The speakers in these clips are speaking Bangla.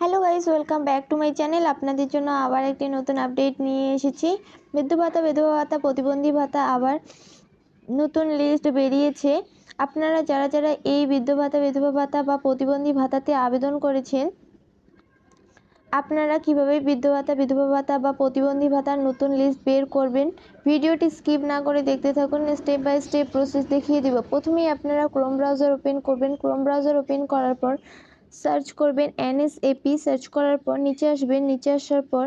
Hello guys welcome back to my channel আপনাদের জন্য আবার একটি নতুন আপডেট নিয়ে এসেছি। বৃদ্ধ ভাতা, বিধবা ভাতা, প্রতিবন্ধী ভাতা আবার নতুন লিস্ট বেরিয়েছে। আপনারা যারা যারা এই বৃদ্ধ ভাতা, বিধবা ভাতা বা প্রতিবন্ধী ভাতাতে আবেদন করেছেন, আপনারা কীভাবে বৃদ্ধ ভাতা, বিধবা ভাতা বা প্রতিবন্ধী ভাতার নতুন লিস্ট বের করবেন, ভিডিওটি স্কিপ না করে দেখতে থাকুন স্টেপ বাই স্টেপ প্রসেস দেখিয়ে দেব। প্রথমেই আপনারা ক্রোম ব্রাউজার ওপেন করবেন। ক্রোম ব্রাউজার ওপেন করার পর সার্চ করবেন এনএসএপি সার্চ করার পর নিচে আসবেন, নিচে আসার পর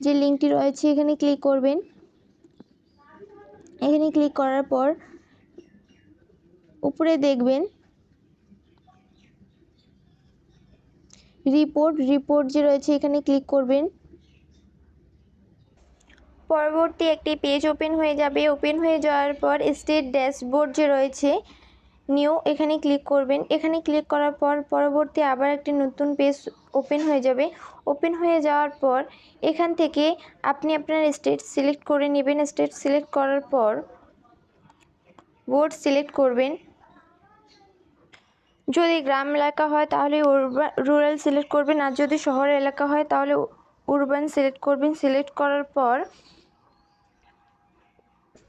যে লিঙ্কটি রয়েছে এখানে ক্লিক করবেন। এখানে ক্লিক করার পর উপরে দেখবেন রিপোর্ট রিপোর্ট যে রয়েছে এখানে ক্লিক করবেন। পরবর্তী একটি পেজ ওপেন হয়ে যাবে। ওপেন হয়ে যাওয়ার পর স্টেট ড্যাশবোর্ড যে রয়েছে নিউ, এখানে ক্লিক করবেন। এখানে ক্লিক করার পর পরবর্তী আবার একটি নতুন পেজ ওপেন হয়ে যাবে। ওপেন হয়ে যাওয়ার পর এখান থেকে আপনি আপনার স্টেট সিলেক্ট করে নেবেন। স্টেট সিলেক্ট করার পর বোর্ড সিলেক্ট করবেন। যদি গ্রাম এলাকা হয় তাহলে উরবান রুরাল সিলেক্ট করবেন। আর যদি শহর এলাকা হয় তাহলে উরবান সিলেক্ট করবেন। সিলেক্ট করার পর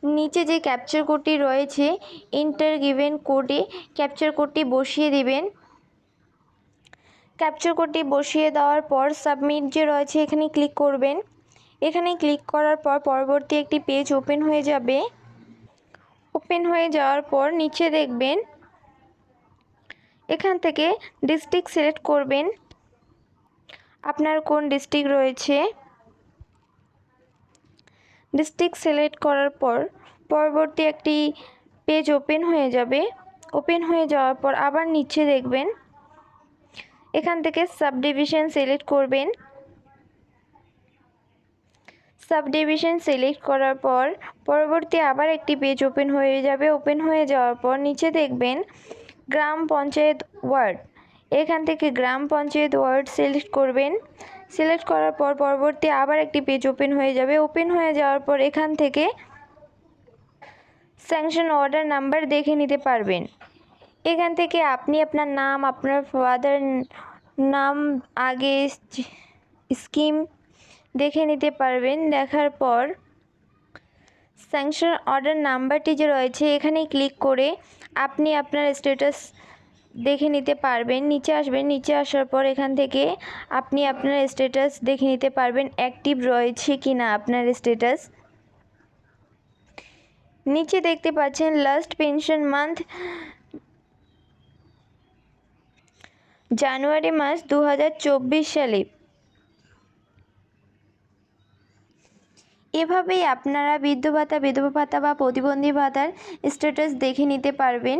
নিচে যে ক্যাপচার কোডটি রয়েছে ইন্টার গিভেন কোডে ক্যাপচার কোডটি বসিয়ে দিবেন। ক্যাপচার কোডটি বসিয়ে দেওয়ার পর সাবমিট যে রয়েছে, এখানে ক্লিক করবেন। এখানে ক্লিক করার পর পরবর্তী একটি পেজ ওপেন হয়ে যাবে। ওপেন হয়ে যাওয়ার পর নিচে দেখবেন, এখান থেকে ডিস্ট্রিক্ট সিলেক্ট করবেন। আপনার কোন ডিস্ট্রিক্ট রয়েছে? ডিস্ট্রিক্ট সিলেক্ট করার পর পরবর্তী একটি পেজ ওপেন হয়ে যাবে। ওপেন হয়ে যাওয়ার পর আবার নিচে দেখবেন। এখান থেকে সাবডিভিশন সিলেক্ট করবেন। সাবডিভিশন সিলেক্ট করার পর পরবর্তী আবার একটি পেজ ওপেন হয়ে যাবে। ওপেন হয়ে যাওয়ার পর নিচে দেখবেন গ্রাম পঞ্চায়েত ওয়ার্ড। এখান থেকে গ্রাম পঞ্চায়েত ওয়ার্ড সিলেক্ট করবেন। সিলেক্ট করার পর পরবর্তী আবার একটি পেজ ওপেন হয়ে যাবে। ওপেন হয়ে যাওয়ার পর এখান থেকে স্যাংশন অর্ডার নাম্বার দেখে নিতে পারবেন। এখান থেকে আপনি আপনার নাম, আপনার ফাদার নাম, আগে স্কিম দেখে নিতে পারবেন। দেখার পর স্যাংশন অর্ডার নাম্বারটি যে রয়েছে এখানে ক্লিক করে আপনি আপনার স্ট্যাটাস দেখে নিতে পারবেন। নিচে আসবেন। নিচে আসার পর এখান থেকে আপনি আপনার স্ট্যাটাস দেখে নিতে পারবেন অ্যাক্টিভ রয়েছে কি না আপনার স্ট্যাটাস নিচে দেখতে পাচ্ছেন লাস্ট পেনশন মান্থ জানুয়ারি মাস দু হাজার চব্বিশ সালে। এভাবেই আপনারা বৃদ্ধ ভাতা, বিধবা ভাতা বা প্রতিবন্ধী ভাতার স্ট্যাটাস দেখে নিতে পারবেন।